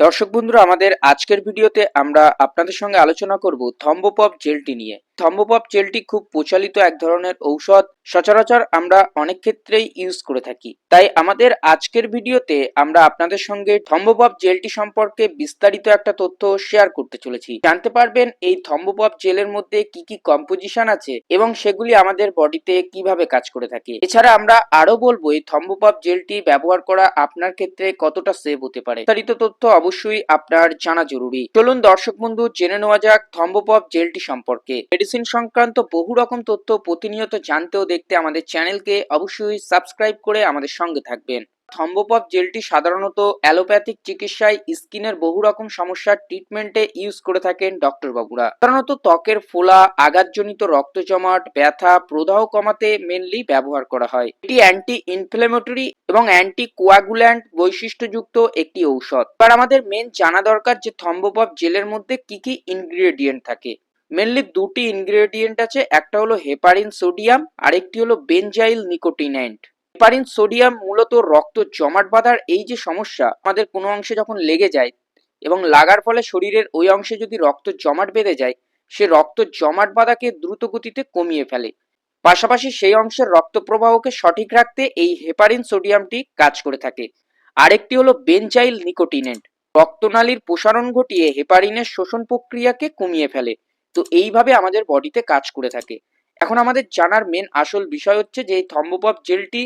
দর্শক বন্ধুরা আমাদের আজকের ভিডিওতে আমরা আপনাদের সঙ্গে আলোচনা করব থম্বোপপ জেলটি নিয়ে। থম্বোপপ জেলটি খুব প্রচলিত এক ধরনের ঔষধ। সচরাচর আমরা অনেক ক্ষেত্রেই ইউজ করে থাকি। তাই আমাদের আজকের ভিডিওতে আমরা আপনাদের সঙ্গে থম্বোপপ জেলটি সম্পর্কে বিস্তারিত একটা তথ্য শেয়ার করতে চলেছি। জানতে পারবেন এই থম্বোপপ জেলের মধ্যে কি কি কম্পোজিশন আছে এবং সেগুলি আমাদের বডিতে কীভাবে কাজ করে থাকে। এছাড়া আমরা আরও বলব, এই থম্বোপপ জেলটি ব্যবহার করা আপনার ক্ষেত্রে কতটা সেভ হতে পারে। বিস্তারিত তথ্য অবশ্যই আপনার জানা জরুরি। চলুন দর্শক বন্ধু, জেনে নেওয়া যাক থম্বোপপ জেলটি সম্পর্কে। মেডিসিন সংক্রান্ত বহু রকম তথ্য প্রতিনিয়ত জানতে ও দেখতে আমাদের চ্যানেলকে অবশ্যই সাবস্ক্রাইব করে আমাদের সঙ্গে থাকবেন। থম্বোপপ জেলটি সাধারণত অ্যালোপ্যাথিক চিকিৎসায় স্কিনের বহু রকম সমস্যার ট্রিটমেন্টে ইউজ করে থাকেন ডক্টর বাবুরা সাধারণত ত্বকের ফোলা, আঘাতজনিত রক্ত জমাট ব্যথা, প্রদাহ কমাতে মেনলি ব্যবহার করা হয়। এটি অ্যান্টি ইনফ্লেমেটরি এবং অ্যান্টি কোয়াগুল্যান্ট বৈশিষ্ট্যযুক্ত একটি ঔষধ। এবার আমাদের মেন জানা দরকার যে থম্বোপপ জেলের মধ্যে কি কি ইনগ্রেডিয়েন্ট থাকে। মেনলি দুটি ইনগ্রেডিয়েন্ট আছে, একটা হলো হেপারিন সোডিয়াম আরেকটি হলো বেনজাইল নিকোটিনাইন্ট হেপারিন সোডিয়াম মূলত রক্ত জমাট বাঁধার এই যে সমস্যা, আমাদের কোনো অংশে যখন লেগে যায় এবং লাগার ফলে শরীরের ওই অংশে যদি রক্ত জমাট বেঁধে যায়, সে রক্ত জমাট বাঁধাকে দ্রুত গতিতে কমিয়ে ফেলে। পাশাপাশি সেই অংশের রক্ত প্রবাহকে সঠিক রাখতে এই হেপারিন সোডিয়ামটি কাজ করে থাকে। আরেকটি হলো বেনজাইল নিকোটিনেন্ট রক্তনালীর প্রসারণ ঘটিয়ে হেপারিনের শোষণ প্রক্রিয়াকে কমিয়ে ফেলে। তো এইভাবে আমাদের বডিতে কাজ করে থাকে। এখন আমাদের জানার মেন আসল বিষয় হচ্ছে যে এই থম্বোপপ জেলটি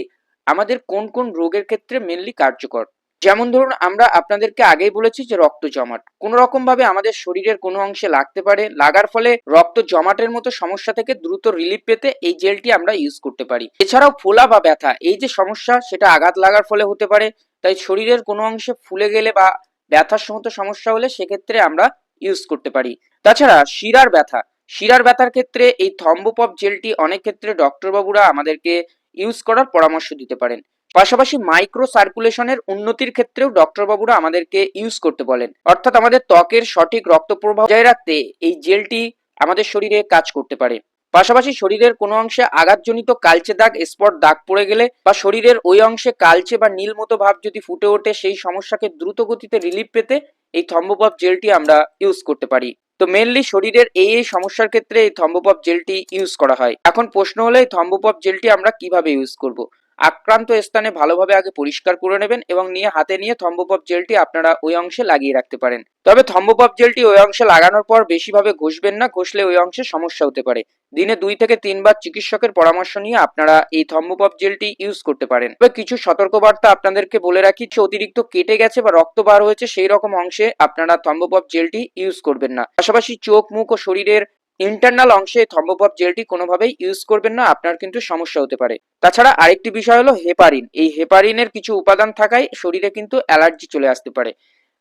আমাদের কোন কোন রোগের ক্ষেত্রে মেনলি কার্যকর। যেমন ধরুন, আমরা আপনাদেরকে আগেই বলেছি যে রক্ত জমাট। কোনো রকম ভাবে আমাদের শরীরের কোনো অংশে লাগতে পারে, লাগার ফলে রক্ত জমাটের মতো সমস্যা থেকে দ্রুত রিলিফ পেতে এই জেলটি আমরা ইউজ করতে পারি। এছাড়াও ফোলা বা ব্যথা, এই যে সমস্যা, সেটা আঘাত লাগার ফলে হতে পারে। তাই শরীরের কোনো অংশে ফুলে গেলে বা ব্যথার সমস্ত সমস্যা হলে সেক্ষেত্রে আমরা ইউজ করতে পারি। তাছাড়া শিরার ব্যথা। শিরার ব্যথার ক্ষেত্রে এই থম্বোপপ জেলটি অনেক ক্ষেত্রে ডক্টরবাবুরা আমাদেরকে ইউজ করার পরামর্শ দিতে পারেন। পাশাপাশি মাইক্রো সার্কুলেশনের উন্নতির ক্ষেত্রেও ডক্টরবাবুরা আমাদেরকে ইউজ করতে বলেন। অর্থাৎ আমাদের ত্বকের সঠিক রক্ত প্রবাহ বজায় রাখতে এই জেলটি আমাদের শরীরে কাজ করতে পারে। পাশাপাশি শরীরের কোনো অংশে আঘাতজনিত কালচে দাগ, স্পট দাগ পড়ে গেলে বা শরীরের ওই অংশে কালচে বা নীল মতো ভাব যদি ফুটে ওঠে, সেই সমস্যাকে দ্রুত গতিতে রিলিফ পেতে এই থম্বপপ জেলটি আমরা ইউজ করতে পারি। তো মেনলি শরীরের এই এই সমস্যার ক্ষেত্রে এই থম্বপপ জেলটি ইউজ করা হয়। এখন প্রশ্ন হলো, এই থম্বপপ জেলটি আমরা কীভাবে ইউজ করব? আক্রান্ত স্থানে ভালোভাবে আগে পরিষ্কার করে নেবেন এবং নিয়ে হাতে নিয়ে থম্বোপপ জেলটি আপনারা ওই অংশে লাগিয়ে রাখতে পারেন। তবে থম্বোপপ জেলটি ওই অংশে লাগানোর পর বেশিভাবে ঘষবেন না, ঘষলে ওই অংশে সমস্যা হতে পারে। দিনে দুই থেকে তিনবার চিকিৎসকের পরামর্শ নিয়ে আপনারা এই থম্বোপপ জেলটি ইউজ করতে পারেন। তবে কিছু সতর্কবার্তা আপনাদেরকে বলে রাখি, যে অতিরিক্ত কেটে গেছে বা রক্ত বার হয়েছে, সেই রকম অংশে আপনারা থম্বোপপ জেলটি ইউজ করবেন না। পাশাপাশি চোখ, মুখ ও শরীরের ইন্টারনাল অংশে থম্বোপপ জেলটি কোনোভাবেই ইউজ করবেন না, আপনার কিন্তু সমস্যা হতে পারে। তাছাড়া আরেকটি বিষয় হলো হেপারিন এই হেপারিনের কিছু উপাদান থাকায় শরীরে কিন্তু অ্যালার্জি চলে আসতে পারে।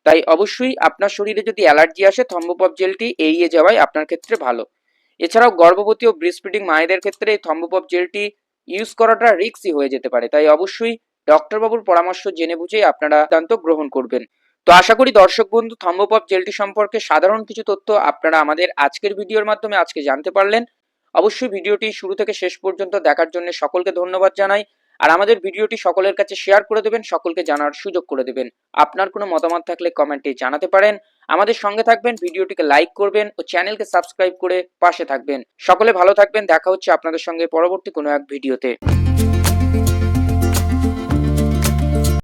তাই অবশ্যই আপনার শরীরে যদি অ্যালার্জি আসে থম্বোপপ জেলটি এড়িয়ে যাওয়াই আপনার ক্ষেত্রে ভালো। এছাড়াও গর্ভবতী ও ব্রিস্টফিডিং মায়েদের ক্ষেত্রে এই থম্বোপপ জেলটি ইউজ করাটা রিস্কই হয়ে যেতে পারে। তাই অবশ্যই ডক্টরবাবুর পরামর্শ জেনে বুঝে আপনারা সিদ্ধান্ত গ্রহণ করবেন। তো আশা করি দর্শক বন্ধু, থম্বোপপ জেলটি সম্পর্কে সাধারণ কিছু তথ্য আপনারা আমাদের আজকের ভিডিওর মাধ্যমে আজকে জানতে পারলেন। অবশ্যই ভিডিওটি শুরু থেকে শেষ পর্যন্ত দেখার জন্য সকলকে ধন্যবাদ জানাই। আর আমাদের ভিডিওটি সকলের কাছে শেয়ার করে দেবেন, সকলকে জানার সুযোগ করে দেবেন। আপনার কোনো মতামত থাকলে কমেন্টে জানাতে পারেন। আমাদের সঙ্গে থাকবেন, ভিডিওটিকে লাইক করবেন ও চ্যানেলকে সাবস্ক্রাইব করে পাশে থাকবেন। সকলে ভালো থাকবেন, দেখা হচ্ছে আপনাদের সঙ্গে পরবর্তী কোনো এক ভিডিওতে।